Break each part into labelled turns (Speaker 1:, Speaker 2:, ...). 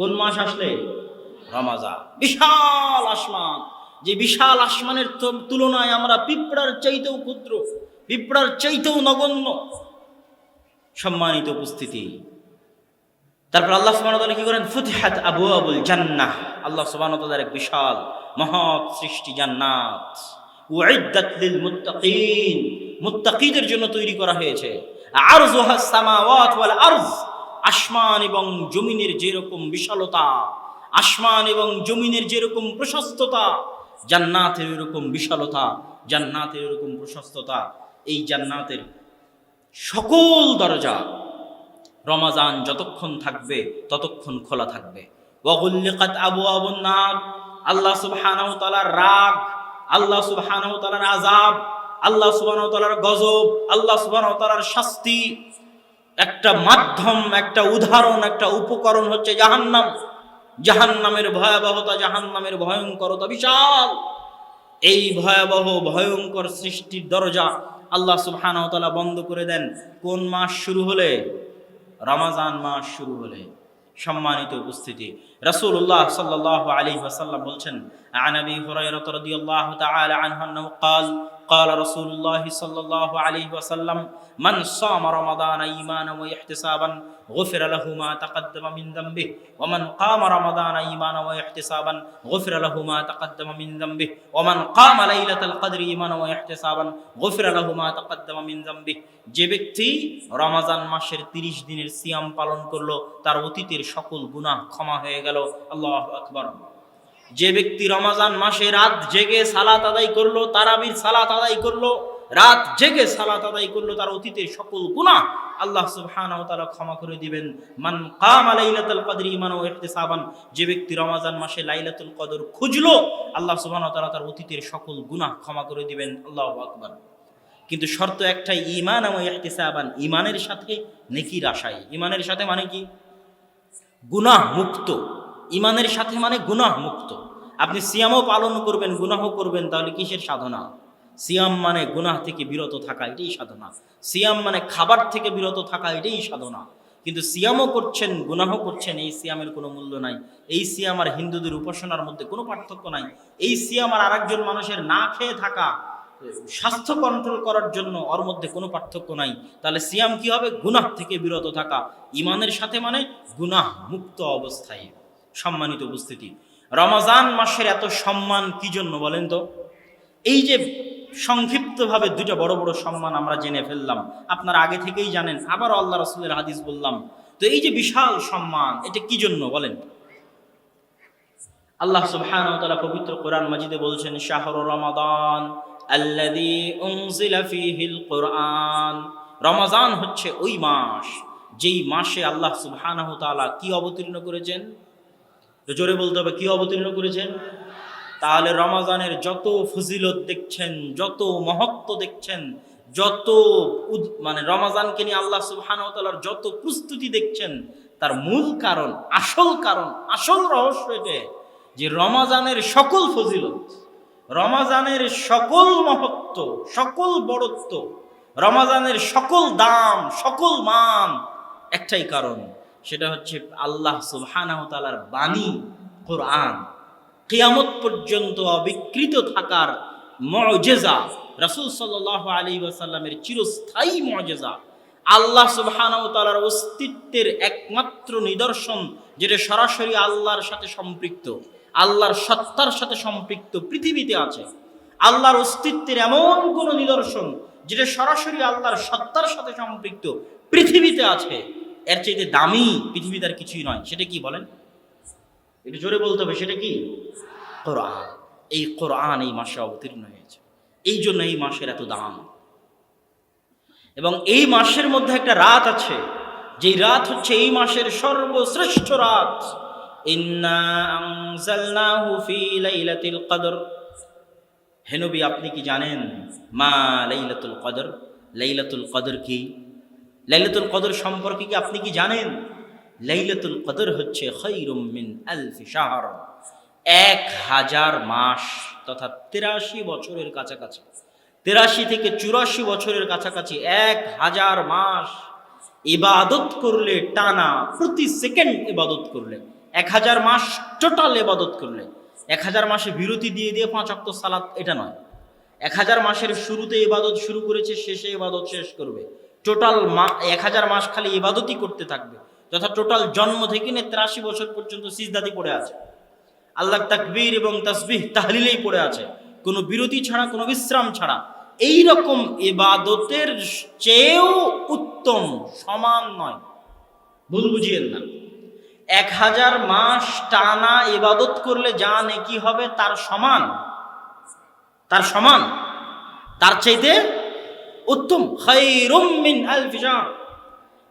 Speaker 1: কোন মাস আসলে? রমাজা বিশাল আসমান। যে বিশাল আসমানের তুলনায় আমরা পিঁপড়ার চাইতেও ক্ষুদ্র, পিঁপড়ার চাইতেও নগণ্য সম্মানিত উপস্থিতি। তারপর আল্লাহ সুবাহ কি করেন? ফুতিহাত আবু আবুল জান্নাহ। আল্লাহ সুবাহ এক বিশাল মহৎ সৃষ্টি জান্নাত। উইদ্দাত লিল মুত্তাকিন। মুত্তাকিদের জন্য তৈরি করা হয়েছে। আরজুহা সামাওয়াত ওয়াল আরজ। আসমান এবং জমিনের যেরকম বিশালতা, আসমান এবং জমিনের যেরকম প্রশস্ততা, জান্নাতের এরকম বিশালতা, জান্নাতের এরকম প্রশস্ততা, এই জান্নাতের সকল দরজা রমাজান যতক্ষণ থাকবে, ততক্ষণ খোলা থাকবে। ওয়াগুল্লিকাত আবু আবুন নার, আল্লাহ তাআলার রাগ, আল্লাহ তাআলার আযাব, আল্লাহ তাআলার গজব, আল্লাহ শাস্তি একটা মাধ্যম একটা উদাহরণ একটা উপকরণ হচ্ছে জাহান্নাম জাহান্নামের ভয়াবহতা জাহান্নামের ভয়ঙ্করতা বিশাল এই ভয়াবহ ভয়ঙ্কর সৃষ্টির দরজা আল্লাহ সুবহানাহু ওয়া তাআলা বন্ধ করে দেন কোন মাস শুরু হলে রমাজান মাস শুরু হলে সম্মানিত উপস্থিতি রাসূলুল্লাহ সাল্লাল্লাহু আলাইহি ওয়াসাল্লাম বলছেন عن ابي هريره رضي الله تعالى عنه انه قال قال رسول الله صلى الله عليه وسلم من صام رمضان ايمانا واحتسابا غفر له ما تقدم من ذنبه ومن قام رمضان ايمانا واحتسابا غفر له ما تقدم من ذنبه ومن قام ليله القدر ايمانا واحتسابا غفر له ما تقدم من ذنبه যে ব্যক্তি রমাজান মাসের 30 দিনের সিয়াম পালন করলো তার অতীতের সকল গুনাহ ক্ষমা হয়ে গেল আল্লাহু আকবার যে ব্যক্তি রমাজান মাসে রাত জেগে সালাত আদায় করল তারাবির সালাত আদায় করল, রাত জেগে সালাত আদায় করল, তার অতীতের সকল গুনাহ আল্লাহ সুবহানাহু তাআলা ক্ষমা করে দিবেন। মান কামা লাইলাতুল কদর ঈমানান ওয়া ইহতিসাবান, যে ব্যক্তি রমাজান মাসে লাইলাতুল কদর খুঁজলো, আল্লাহ সুবহানাহু তাআলা তার অতীতের সকল গুনাহ ক্ষমা করে দিবেন। আল্লাহু আকবার। কিন্তু শর্ত একটাই, ঈমান এবং ইহতিসাবান, ঈমানের সাথে নেকির আশায়। ঈমানের সাথে মানে কি? গুনাহ মুক্ত। ইমানের সাথে মানে গুনাহ মুক্ত। আপনি সিয়ামও পালন করবেন গুনাহ করবেন, তাহলে কিসের সাধনা? সিয়াম মানে গুনাহ থেকে বিরত থাকা, এটাই সাধনা। সিয়াম মানে খাবার থেকে বিরত থাকা, এটাই সাধনা। কিন্তু সিয়ামও করছেন গুনাহ করছেন, এই সিয়ামের কোনো মূল্য নাই। এই সিয়াম আর হিন্দুদের উপাসনার মধ্যে কোনো পার্থক্য নাই। এই সিয়াম আর আরেকজন মানুষের না খেয়ে থাকা, স্বাস্থ্য কন্ট্রোল করার জন্য ওর মধ্যে কোনো পার্থক্য নাই। তাহলে সিয়াম কি হবে? গুনাহ থেকে বিরত থাকা। ইমানের সাথে মানে গুনাহ মুক্ত অবস্থায়। সম্মানিত উপস্থিতি। রমাজান মাসের এত সম্মান কি জন্য বলেন তো? এই যে সংক্ষিপ্তভাবে দুটো বড় বড় সম্মান আমরা জেনে ফেললাম, আপনারা আগে থেকেই জানেন আবার আল্লাহ রসুলের হাদিস বললাম। তো এই যে বিশাল সম্মান, এটা কি জন্য বলেন? আল্লাহ সুবহানাহু ওয়া পবিত্র কোরআন মাজিদে বলছেন, শাহরু রমাদান আল্লাযী উনজিলা কোরআন। রমাজান হচ্ছে ওই মাস যেই মাসে আল্লাহ সুবহানাহু তাআলা কি অবতীর্ণ করেছেন? জোরে বলতে হবে, কি অবতীর্ণ করেছেন? তাহলে রমাজানের যত ফজিলত দেখছেন, যত মহত্ব দেখছেন, যত মানে রমাজানকে নিয়ে আল্লাহ সুবহানাহু যত প্রস্তুতি দেখছেন, তার মূল কারণ, আসল কারণ, আসল রহস্য এটা যে রমাজানের সকল ফজিলত, রমাজানের সকল মহত্ব, সকল বড়ত্ব, রমাজানের সকল দাম, সকল মান, একটাই কারণ। সেটা হচ্ছে আল্লাহ সুবহানাহু তাআলার বাণী, কোরআন। কিয়ামত পর্যন্ত অবিকৃত থাকার মজেজা, রাসূল সাল্লাল্লাহু আলাইহি ওয়াসাল্লামের চিরস্থায়ী মজেজা, আল্লাহ সুবহানাহু তাআলার অস্তিত্বের একমাত্র নিদর্শন, যেটা সরাসরি আল্লাহর সাথে সম্পৃক্ত, আল্লাহর সত্তার সাথে সম্পৃক্ত পৃথিবীতে আছে। আল্লাহর অস্তিত্বের এমন কোন নিদর্শন, যেটা সরাসরি আল্লাহর সত্তার সাথে সম্পৃক্ত পৃথিবীতে আছে। এর চাইতে দামি পৃথিবীতে আর কিছুই নয়, সেটা কি বলেন? একটু জোরে বলতে হবে, সেটা কি? কোরআন। এই কোরআন এই মাসে অবতীর্ণ হয়েছে। এই জন্য এই মাসের এত দাম। এবং এই মাসের মধ্যে একটা রাত আছে, যেই রাত হচ্ছে এই মাসের সর্বশ্রেষ্ঠ রাত। ইন্না আনজালনাহু ফি লাইলাতিল কদর। হে নবী, আপনি কি জানেন মা লাইলাতুল কদর? লাইলাতুল কদর কি? লাইলাতুল কদর সম্পর্কে কি আপনি কি জানেন? লাইলাতুল কদর হচ্ছে খৈরুম মিন আলফি শাহর। এক হাজার মাস তথা তেরাশি বছরের কাছাকাছি। তেরাশি থেকে চুরাশি বছরের কাছাকাছি এক হাজার মাস ইবাদত করলে, টানা প্রতি সেকেন্ড ইবাদত করলে। এক হাজার মাস টোটাল ইবাদত করলে। এক হাজার মাসে বিরতি দিয়ে দিয়ে পাঁচ অক্ত সালাত, এটা নয়। এক হাজার মাসের শুরুতে ইবাদত শুরু করেছে, শেষে ইবাদত শেষ করবে। টোটাল মা, এক হাজার মাস খালি ইবাদতই করতে থাকবে। যথা টোটাল জন্ম থেকে নিয়ে তেরাশি বছর পর্যন্ত সিজদাতি পড়ে আছে। আল্লাহ তাকবীর এবং তসবিহ তাহলিলেই পড়ে আছে। কোনো বিরতি ছাড়া, কোনো বিশ্রাম ছাড়া। এই রকম ইবাদতের চেয়েও উত্তম, সমান নয়। ভুল বুঝিয়েন না। এক হাজার মাস টানা ইবাদত করলে যা নেকি হবে তার সমান। তার সমান। তার চাইতে উত্তম।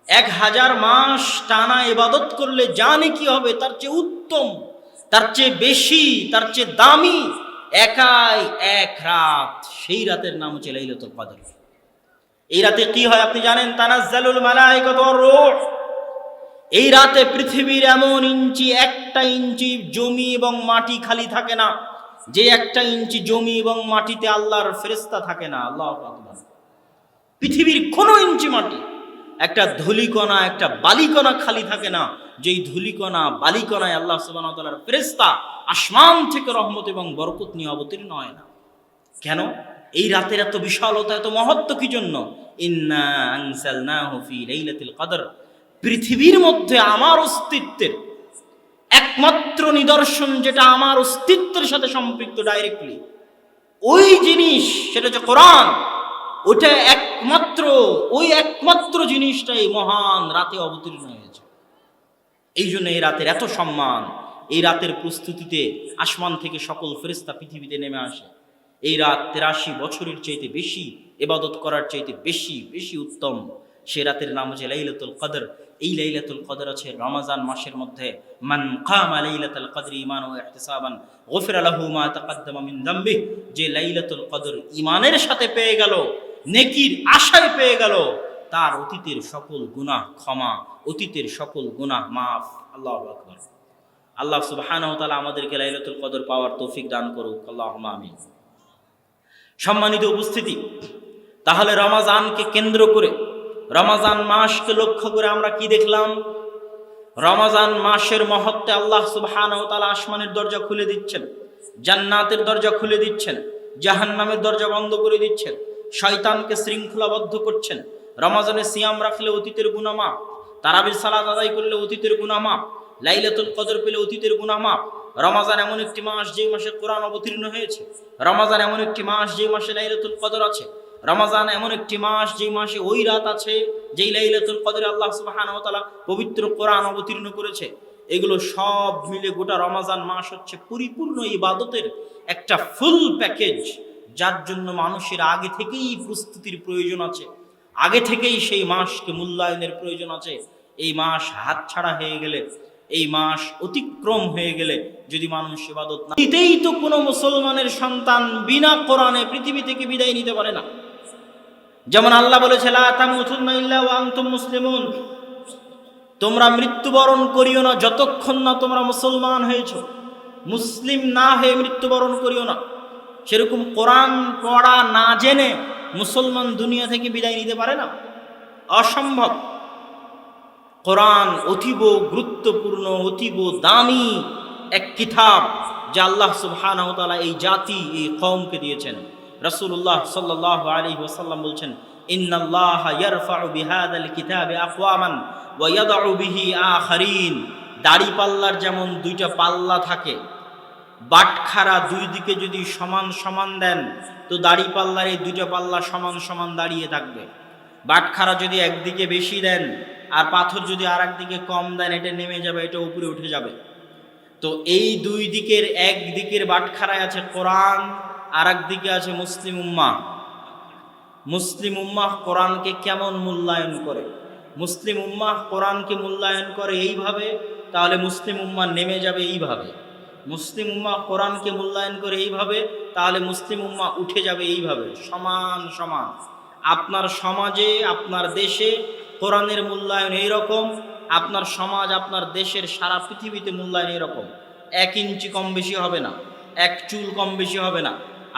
Speaker 1: এক হাজার মাস টানা ইবাদত করলে জানে নেকি হবে? তার চেয়ে উত্তম, তার চেয়ে বেশি, তার চেয়ে দামি। একাই এক রাত। সেই রাতের নাম হচ্ছে লাইলাতুল কদর। এই রাতে কি হয় আপনি জানেন? তানাজ্জালুল মালাইকাতু রূহ। এই রাতে পৃথিবীর এমন ইঞ্চি, একটা ইঞ্চি জমি এবং মাটি খালি থাকে না। যে একটা ইঞ্চি জমি এবং মাটিতে আল্লাহর ফেরেস্তা থাকে না। আল্লাহ আকবার। পৃথিবীর কোনো ইঞ্চি মাটি, একটা ধুলিকণা, একটা বালিকণা খালি থাকে না। যেই ধুলিকণা, বালিকণায় আল্লাহ ওয়া তাআলার আসমান থেকে রহমত এবং বরকত নিয়ে অবতীর্ণ হয় না। কেন? এই রাতের এত বিশালতা, এত মহত্ব কি জন্য? কদর। পৃথিবীর মধ্যে আমার অস্তিত্বের একমাত্র নিদর্শন যেটা আমার অস্তিত্বের সাথে সম্পৃক্ত ডাইরেক্টলি ওই জিনিস, সেটা হচ্ছে কোরআন। ওটা একমাত্র, ওই একমাত্র জিনিসটাই মহান রাতে অবতীর্ণ হয়েছে। এই জন্য এই রাতের এত সম্মান, এই রাতের প্রস্তুতিতে আসমান থেকে সকল ফেরিস্তা পৃথিবীতে নেমে আসে। এই রাত তেরাশি বছরের চাইতে বেশি এবাদত করার চাইতে বেশি বেশি উত্তম। সে রাতের নাম হচ্ছে লাইলাতুল কদর। এই লাইলাতুল কদর আছে রমাজান মাসের মধ্যে, মান কামা লাইলাতুল কদর ঈমান ও ইহতিসাবান, গফিরা লাহু মা তাকাদ্দামা মিন যে লাইলাতুল কদর ঈমানের সাথে পেয়ে গেল নেকির আশায় পেয়ে গেল। তার অতীতের সকল গুনাহ ক্ষমা, অতীতের সকল গুনাহ মাফ। আল্লাহ আকবার। আল্লাহ সুবহানাহু আমাদেরকে লাইলাতুল কদর পাওয়ার তৌফিক দান করুক। আল্লাহুম্মা আমিন। সম্মানিত উপস্থিতি, তাহলে রমাজানকে কেন্দ্র করে, রমাজান মাসকে লক্ষ্য করে আমরা কি দেখলাম? রমাজান মাসের মহত্বে আল্লাহ সুবহানাহু তাআলা আসমানের দরজা খুলে দিচ্ছেন, জান্নাতের দরজা খুলে দিচ্ছেন, জাহান্নামের দরজা বন্ধ করে দিচ্ছেন। শয়তানকে শৃঙ্খলাবদ্ধ করছেন। রমাজানে সিয়াম রাখলে অতীতের গুনামাপ তারাবির সালাত আদায় করলে অতীতের গুনামাপ লাইলাতুল কদর পেলে অতীতের গুনামাপ রমাজান এমন একটি মাস যে মাসে কোরআন অবতীর্ণ হয়েছে। রমাজান এমন একটি মাস যে মাসে লাইলাতুল কদর আছে। রমাজান এমন একটি মাস যে মাসে ওই রাত আছে যেই লাইলাতুল কদরে আল্লাহ সুবহানাহু পবিত্র কোরআন অবতীর্ণ করেছে। এগুলো সব মিলে গোটা রমাজান মাস হচ্ছে পরিপূর্ণ ইবাদতের একটা ফুল প্যাকেজ যার জন্য মানুষের আগে থেকেই প্রস্তুতির প্রয়োজন আছে, আগে থেকেই সেই মাসকে মূল্যায়নের প্রয়োজন আছে। এই মাস হাতছাড়া হয়ে গেলে, এই মাস অতিক্রম হয়ে গেলে যদি মানুষ ইবাদত না নিতেই তো কোনো মুসলমানের সন্তান বিনা কোরআনে পৃথিবী থেকে বিদায় নিতে পারে না। যেমন আল্লাহ বলেছে মুসলিমুন। তোমরা মৃত্যুবরণ করিও না যতক্ষণ না তোমরা মুসলমান হয়েছ। মুসলিম না হয়ে মৃত্যুবরণ করিও না। সেরকম কোরআন পড়া না জেনে মুসলমান দুনিয়া থেকে বিদায় নিতে পারে না? অসম্ভব। কোরআন অতীব গুরুত্বপূর্ণ, অতীব দামি এক কিতাব যা আল্লাহ সুবহানাহু ওয়া এই জাতি, এই কওমকে দিয়েছেন। রাসূলুল্লাহ সাল্লাল্লাহু আলাইহি ওয়াসাল্লাম বলছেন দাড়ি পাল্লার যেমন দুইটা পাল্লা থাকে বাটখারা দুই দিকে যদি সমান সমান দেন, তো দাড়ি পাল্লার এই দুইটা পাল্লা সমান সমান দাঁড়িয়ে থাকবে। বাটখারা যদি একদিকে বেশি দেন, আর পাথর যদি আর একদিকে কম দেন, এটা নেমে যাবে, এটা উপরে উঠে যাবে। তো এই দুই দিকের এক দিকের বাটখারায় আছে কোরআন আর দিকে আছে মুসলিম উম্মা মুসলিম উম্মাহ কোরআনকে কেমন মূল্যায়ন করে? মুসলিম উম্মাহ কোরআনকে মূল্যায়ন করে এইভাবে, তাহলে মুসলিম উম্মা নেমে যাবে এইভাবে। মুসলিম উম্মা কোরআনকে মূল্যায়ন করে এইভাবে, তাহলে মুসলিম উম্মা উঠে যাবে এইভাবে, সমান সমান। আপনার সমাজে, আপনার দেশে কোরআনের মূল্যায়ন এইরকম, আপনার সমাজ, আপনার দেশের সারা পৃথিবীতে মূল্যায়ন এরকম এক ইঞ্চি কম বেশি হবে না, এক চুল কম বেশি হবে না।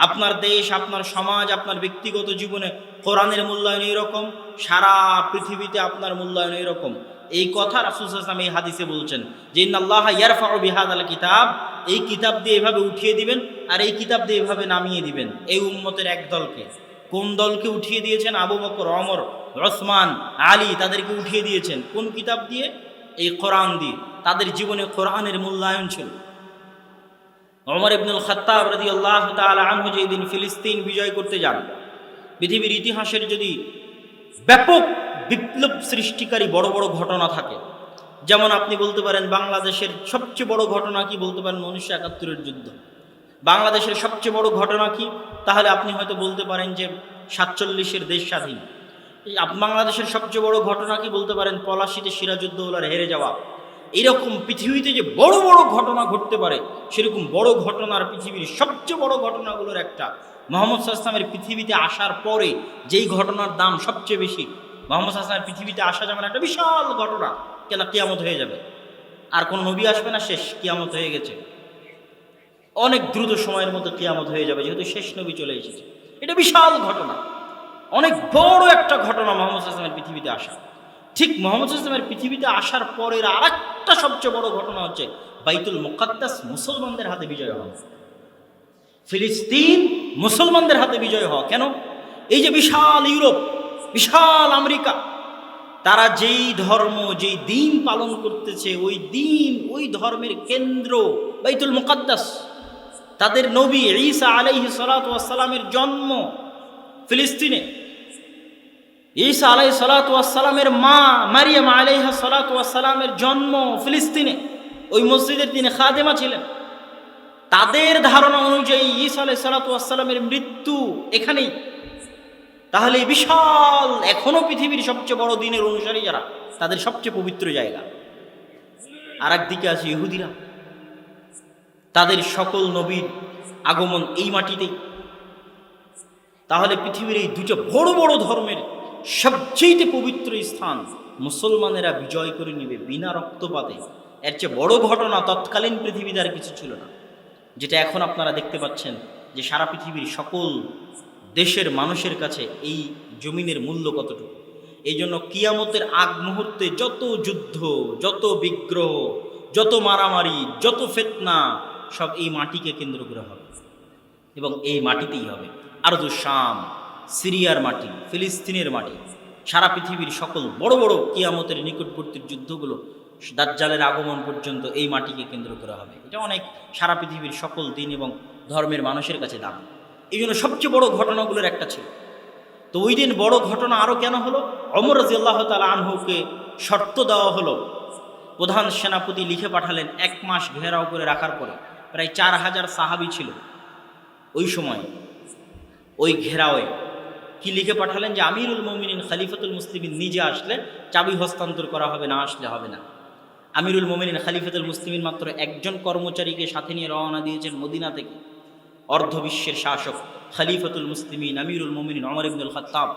Speaker 1: আপনার দেশ, আপনার সমাজ, আপনার ব্যক্তিগত জীবনে কোরআনের মূল্যায়ন এরকম সারা পৃথিবীতে আপনার মূল্যায়ন এরকম এই কথা রাসুলাম এই হাদিসে বলছেন যে ইন্নাল্লাহ ইয়ারফাউ বিহাদ আল কিতাব, এই কিতাব দিয়ে এভাবে উঠিয়ে দিবেন আর এই কিতাব দিয়ে এভাবে নামিয়ে দিবেন এই উম্মতের এক দলকে। কোন দলকে উঠিয়ে দিয়েছেন? আবু বকর অমর রসমান আলী তাদেরকে উঠিয়ে দিয়েছেন। কোন কিতাব দিয়ে? এই কোরআন দিয়ে। তাদের জীবনে কোরআনের মূল্যায়ন ছিল। অমর ইবনুল খত্তাব রাদি আল্লাহ আনহু যেই দিন ফিলিস্তিন বিজয় করতে যান, পৃথিবীর ইতিহাসের যদি ব্যাপক বিপ্লব সৃষ্টিকারী বড় বড় ঘটনা থাকে। যেমন আপনি বলতে পারেন বাংলাদেশের সবচেয়ে বড় ঘটনা কি বলতে পারেন উনিশশো একাত্তরের যুদ্ধ। বাংলাদেশের সবচেয়ে বড় ঘটনা কি? তাহলে আপনি হয়তো বলতে পারেন যে সাতচল্লিশের দেশ স্বাধীন। বাংলাদেশের সবচেয়ে বড় ঘটনা কি বলতে পারেন? পলাশিতে সিরাজুদ্দৌলার হেরে যাওয়া। এরকম পৃথিবীতে যে বড় বড় ঘটনা ঘটতে পারে, সেরকম বড় ঘটনার পৃথিবীর সবচেয়ে বড় ঘটনাগুলোর একটা। মোহাম্মদ সাল্লামের পৃথিবীতে আসার পরে যেই ঘটনার দাম সবচেয়ে বেশি মোহাম্মদ সাল্লামের পৃথিবীতে আসা যেমন একটা বিশাল ঘটনা। কেন কিয়ামত হয়ে যাবে? আর কোন নবী আসবে না, শেষ কিয়ামত হয়ে গেছে। অনেক দ্রুত সময়ের মধ্যে কিয়ামত হয়ে যাবে, যেহেতু শেষ নবী চলে এসেছে। এটা বিশাল ঘটনা। অনেক বড় একটা ঘটনা মোহাম্মদ আসলামের পৃথিবীতে আসা। ঠিক মোহাম্মদ আসলামের পৃথিবীতে আসার পরের আর একটা সবচেয়ে বড় ঘটনা হচ্ছে বাইতুল মুকাদ্দাস মুসলমানদের হাতে বিজয় হওয়া। ফিলিস্তিন মুসলমানদের হাতে বিজয় হওয়া। কেন? এই যে বিশাল ইউরোপ বিশাল আমেরিকা। তারা যেই ধর্ম, যেই দিন পালন করতেছে, ওই দিন, ওই ধর্মের কেন্দ্র, বাইতুল মুকাদ্দাস। তাদের নবী ঈসা আলাইহি সালামের জন্ম ফিলিস্তিনে। ঈসা আলাই সালাতামের মা মারিয়াম আলাইহা সালাতামের জন্ম ফিলিস্তিনে। ওই মসজিদের তিনি খাদেমা ছিলেন। তাদের ধারণা অনুযায়ী ঈসা আলাই সালাতামের মৃত্যু এখানেই। তাহলে বিশাল, এখনও পৃথিবীর সবচেয়ে বড় দিনের অনুসারী যারা, তাদের সবচেয়ে পবিত্র জায়গা। আর একদিকে আছে ইহুদিরা। তাদের সকল নবীর আগমন এই মাটিতেই। তাহলে পৃথিবীর এই দুটো বড় বড় ধর্মের সবচেয়ে পবিত্র স্থান, মুসলমানেরা বিজয় করে নেবে বিনা রক্তপাতে। এর চেয়ে বড় ঘটনা তৎকালীন পৃথিবীতে আর কিছু ছিল না। যেটা এখন আপনারা দেখতে পাচ্ছেন যে সারা পৃথিবীর সকল দেশের মানুষের কাছে এই জমিনের মূল্য কতটুকু? এই জন্য কিয়ামতের আগ মুহূর্তে যত যুদ্ধ, যত বিগ্রহ, যত মারামারি, যত ফেতনা, সব এই মাটিকে কেন্দ্র করে হবে। এবং এই মাটিতেই হবে। আরদু শাম, সিরিয়ার মাটি, ফিলিস্তিনের মাটি, সারা পৃথিবীর সকল বড় বড় কিয়ামতের নিকটবর্তী যুদ্ধগুলো দাজ্জালের আগমন পর্যন্ত এই মাটিকে কেন্দ্র করা হবে। এটা অনেক সারা পৃথিবীর সকল দিন এবং ধর্মের মানুষের কাছে দাম এই জন্য সবচেয়ে বড় ঘটনাগুলোর একটা ছিল। তো ওই দিন বড় ঘটনা আরও কেন হলো? অমর রাজিয়াল্লাহ তালা আনহুকে শর্ত দেওয়া হলো। প্রধান সেনাপতি লিখে পাঠালেন এক মাস ঘেরাও করে রাখার পরে। প্রায় চার হাজার সাহাবি ছিল ওই সময়, ওই ঘেরাওয়ে। কি লিখে পাঠালেন যে, আমিরুল মমিনিন খালিফাতুল মুসলিমিন নিজে আসলে চাবি হস্তান্তর করা হবে না, আসলে হবে না। আমিরুল মমিনিন খালিফাতুল মুসলিমিন মাত্র একজন কর্মচারীকে সাথে নিয়ে রওনা দিয়েছেন মদিনা থেকে। অর্ধবিশ্বের শাসক, খালিফাতুল মুসলিমিন, আমিরুল মমিনিন অমর ইবনুল খাত্তাব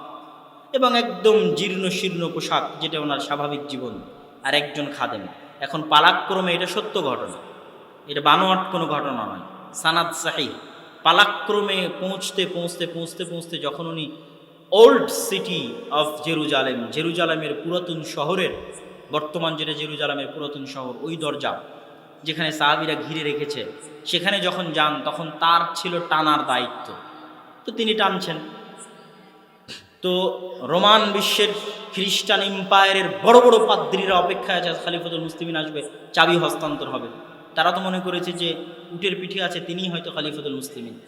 Speaker 1: এবং একদম জীর্ণ শীর্ণ পোশাক, যেটা ওনার স্বাভাবিক জীবন, আর একজন খাদেম। এখন পালাক্রমে এটা সত্য ঘটনা। এটা বানোয়াট কোনো ঘটনা নয়। সানাদ সাহি পালাক্রমে পৌঁছতে পৌঁছতে পৌঁছতে পৌঁছতে যখন উনি ওল্ড সিটি অফ জেরুজালেম, জেরুজালেমের পুরাতন শহরের, বর্তমান যেটা জেরুজালেমের পুরাতন শহর, ওই দরজা যেখানে সাহাবিরা ঘিরে রেখেছে, সেখানে যখন যান, তখন তার ছিল টানার দায়িত্ব। তো তিনি টানছেন। তো রোমান বিশ্বের খ্রিস্টান এম্পায়ারের বড় বড় পাদ্রীরা অপেক্ষায় আছে, খালিফতুল মুসলিমিন আসবে, চাবি হস্তান্তর হবে। তারা তো মনে করেছে যে উটের পিঠে আছে, তিনিই হয়তো খালিফতুল মুসলিমিন।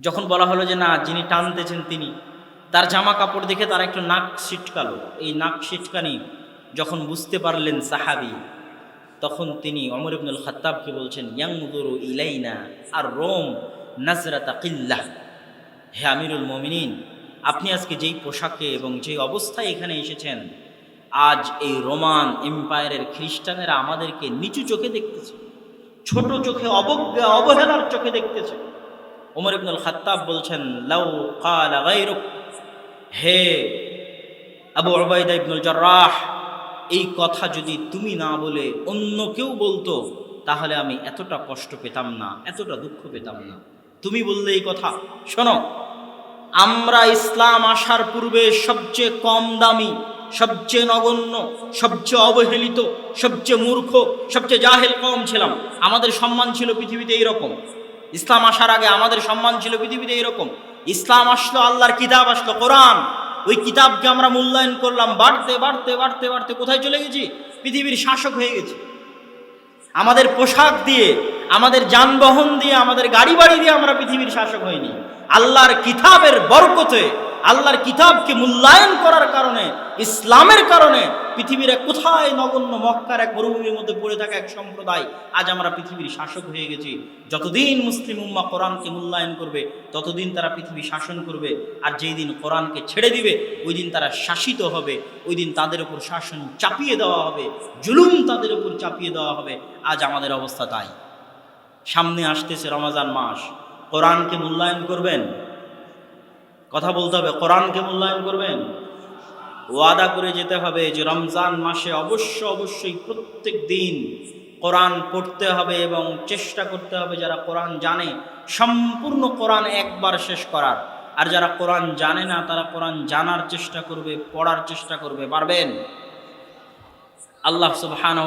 Speaker 1: যখন বলা হলো যে না, যিনি টানতেছেন তিনি, তার জামা কাপড় দেখে তার একটু নাক ছিটকালো। এই নাক ছিটকানি যখন বুঝতে পারলেন সাহাবি তখন তিনি অমর ইবনুল খাত্তাবকে বলছেন ইয়াংদুরু ইলাইনা আর রোম নাজরাতা কিল্লাহ হে আমিরুল মমিনিন, আপনি আজকে যেই পোশাকে এবং যেই অবস্থায় এখানে এসেছেন, আজ এই রোমান এম্পায়ারের খ্রিস্টানেরা আমাদেরকে নিচু চোখে দেখতেছে, ছোট চোখে অবজ্ঞা, অবহেলার চোখে দেখতেছে। ওমর ইবনুল খাত্তাব বলছেন, লাউ কালা হে আবু ওবায়দা ইবনুল জার্রাহ এই কথা যদি তুমি না বলে অন্য কেউ বলতো, তাহলে আমি এতটা কষ্ট পেতাম না, এতটা দুঃখ পেতাম না। তুমি বললে এই কথা, শোনো, আমরা ইসলাম আসার পূর্বে সবচেয়ে কম দামি, সবচেয়ে নগণ্য, সবচেয়ে অবহেলিত, সবচেয়ে মূর্খ, সবচেয়ে জাহেল কম ছিলাম। আমাদের সম্মান ছিল পৃথিবীতে এইরকম। ইসলাম আসার আগে আমাদের সম্মান ছিল পৃথিবীতে এরকম ইসলাম আসলো, আল্লাহর কিতাব আসলো, কোরআন। ওই কিতাবকে আমরা মূল্যায়ন করলাম, বাড়তে বাড়তে বাড়তে বাড়তে কোথায় চলে গেছি? পৃথিবীর শাসক হয়ে গেছি। আমাদের পোশাক দিয়ে, আমাদের যানবাহন দিয়ে, আমাদের গাড়ি বাড়ি দিয়ে আমরা পৃথিবীর শাসক হইনি। আল্লাহর কিতাবের বরকতে আল্লাহর কিতাবকে মূল্যায়ন করার কারণে, ইসলামের কারণে পৃথিবীর এক কোথায় নগণ্য মক্কার এক মরুভূমির মধ্যে পড়ে থাকা এক সম্প্রদায় আজ আমরা পৃথিবীর শাসক হয়ে গেছি। যতদিন মুসলিম উম্মা কোরআনকে মূল্যায়ন করবে, ততদিন তারা পৃথিবী শাসন করবে। আর যেই দিন কোরআনকে ছেড়ে দিবে, ওই দিন তারা শাসিত হবে। ওই দিন তাদের উপর শাসন চাপিয়ে দেওয়া হবে, জুলুম তাদের উপর চাপিয়ে দেওয়া হবে। আজ আমাদের অবস্থা তাই। সামনে আসতেছে রমাজান মাস। কোরআনকে মূল্যায়ন করবেন? কথা বলতে হবে, কোরআনকে মূল্যায়ন করবেন। ওয়াদা করে যেতে হবে যে রমজান মাসে অবশ্য অবশ্যই প্রত্যেক দিন কোরআন পড়তে হবে এবং চেষ্টা করতে হবে যারা কোরআন জানে, সম্পূর্ণ কোরআন একবার শেষ করার। আর যারা কোরআন জানে না, তারা কোরআন জানার চেষ্টা করবে, পড়ার চেষ্টা করবে, পারবেন? আল্লাহ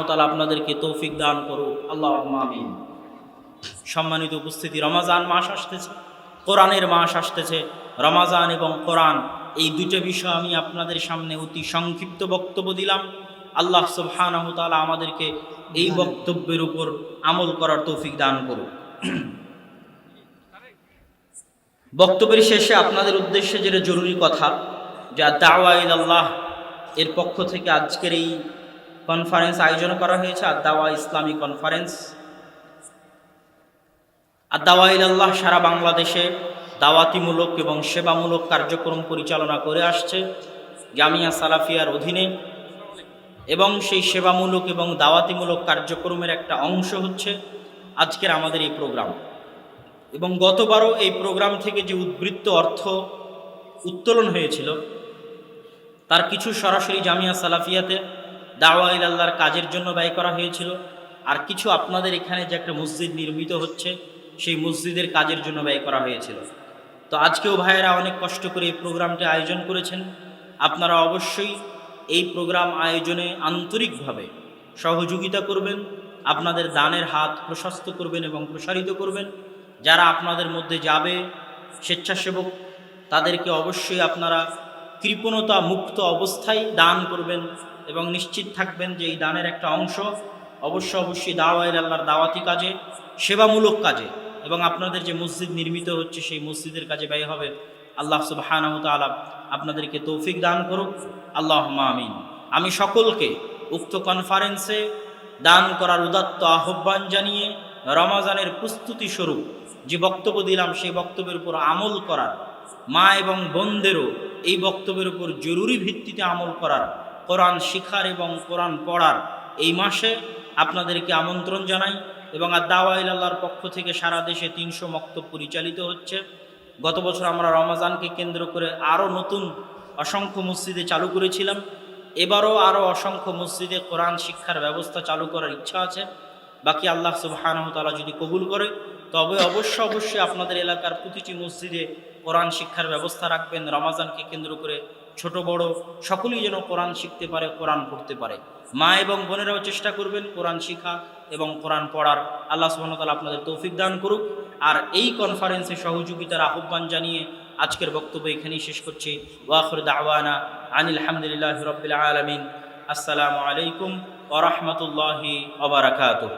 Speaker 1: তাআলা আপনাদেরকে তৌফিক দান করুক। আল্লাহ আমিন। সম্মানিত উপস্থিতি, রমাজান মাস আসতেছে। কোরআনের মাস আসতেছে রমাজান এবং কোরআন এই দুটো বিষয় আমি আপনাদের সামনে অতি সংক্ষিপ্ত বক্তব্য দিলাম। আল্লাহ সুবহানাহু তাআলা আমাদেরকে এই বক্তব্যের উপর আমল করার তৌফিক দান করুক। বক্তব্যের শেষে আপনাদের উদ্দেশ্যে যেটা জরুরি কথা যা দাওয়া আল্লাহ এর পক্ষ থেকে আজকের এই কনফারেন্স আয়োজন করা হয়েছে আর দাওয়া ইসলামী কনফারেন্স আর দাওয়াইল আল্লাহ সারা বাংলাদেশে দাওয়াতিমূলক এবং সেবামূলক কার্যক্রম পরিচালনা করে আসছে জামিয়া সালাফিয়ার অধীনে। এবং সেই সেবামূলক এবং দাওয়াতিমূলক কার্যক্রমের একটা অংশ হচ্ছে আজকের আমাদের এই প্রোগ্রাম। এবং গতবারও এই প্রোগ্রাম থেকে যে উদ্বৃত্ত অর্থ উত্তোলন হয়েছিল, তার কিছু সরাসরি জামিয়া সালাফিয়াতে দাওয়া আল্লাহর কাজের জন্য ব্যয় করা হয়েছিল। আর কিছু আপনাদের এখানে যে একটা মসজিদ নির্মিত হচ্ছে সেই মসজিদের কাজের জন্য ব্যয় করা হয়েছিল। তো আজকেও ভাইয়েরা অনেক কষ্ট করে এই প্রোগ্রামটি আয়োজন করেছেন। আপনারা অবশ্যই এই প্রোগ্রাম আয়োজনে আন্তরিকভাবে সহযোগিতা করবেন, আপনাদের দানের হাত প্রশস্ত করবেন এবং প্রসারিত করবেন। যারা আপনাদের মধ্যে যাবে, স্বেচ্ছাসেবক, তাদেরকে অবশ্যই আপনারা কৃপণতা মুক্ত অবস্থায় দান করবেন এবং নিশ্চিত থাকবেন যে এই দানের একটা অংশ অবশ্য অবশ্যই দাওয়াইল আল্লাহর দাওয়াতি কাজে, সেবামূলক কাজে এবং আপনাদের যে মসজিদ নির্মিত হচ্ছে সেই মসজিদের কাজে ব্যয় হবে। আল্লাহ সুবাহানাহ তালা আপনাদেরকে তৌফিক দান করুক। আল্লাহ আমিন। আমি সকলকে উক্ত কনফারেন্সে দান করার উদাত্ত আহ্বান জানিয়ে রমাজানের প্রস্তুতি স্বরূপ যে বক্তব্য দিলাম, সেই বক্তব্যের উপর আমল করার, মা এবং বোনদেরও এই বক্তব্যের উপর জরুরি ভিত্তিতে আমল করার, কোরআন শিখার এবং কোরআন পড়ার এই মাসে আপনাদেরকে আমন্ত্রণ জানাই এবং আর দাওয়াইল আল্লাহর পক্ষ থেকে সারা দেশে তিনশো মক্তব পরিচালিত হচ্ছে। গত বছর আমরা রমাজানকে কেন্দ্র করে আরও নতুন অসংখ্য মসজিদে চালু করেছিলাম। এবারও আরও অসংখ্য মসজিদে কোরআন শিক্ষার ব্যবস্থা চালু করার ইচ্ছা আছে। বাকি আল্লাহ সুবাহানহতালা যদি কবুল করে, তবে অবশ্য অবশ্যই আপনাদের এলাকার প্রতিটি মসজিদে কোরআন শিক্ষার ব্যবস্থা রাখবেন। রমাজানকে কেন্দ্র করে ছোট বড়, সকলেই যেন কোরআন শিখতে পারে, কোরআন পড়তে পারে। মা এবং বোনেরাও চেষ্টা করবেন কোরআন শিখা এবং কোরআন পড়ার। আল্লাহ সুবাহতাল আপনাদের তৌফিক দান করুক। আর এই কনফারেন্সে সহযোগিতার আহ্বান জানিয়ে আজকের বক্তব্য এখানেই শেষ করছি। ওয়াখর দাওয়ানা আনিল হামদুলিল্লাহ রবিল আলমিন। আসসালামু আলাইকুম ওরহমতুল্লাহি ওবরাকাতুহ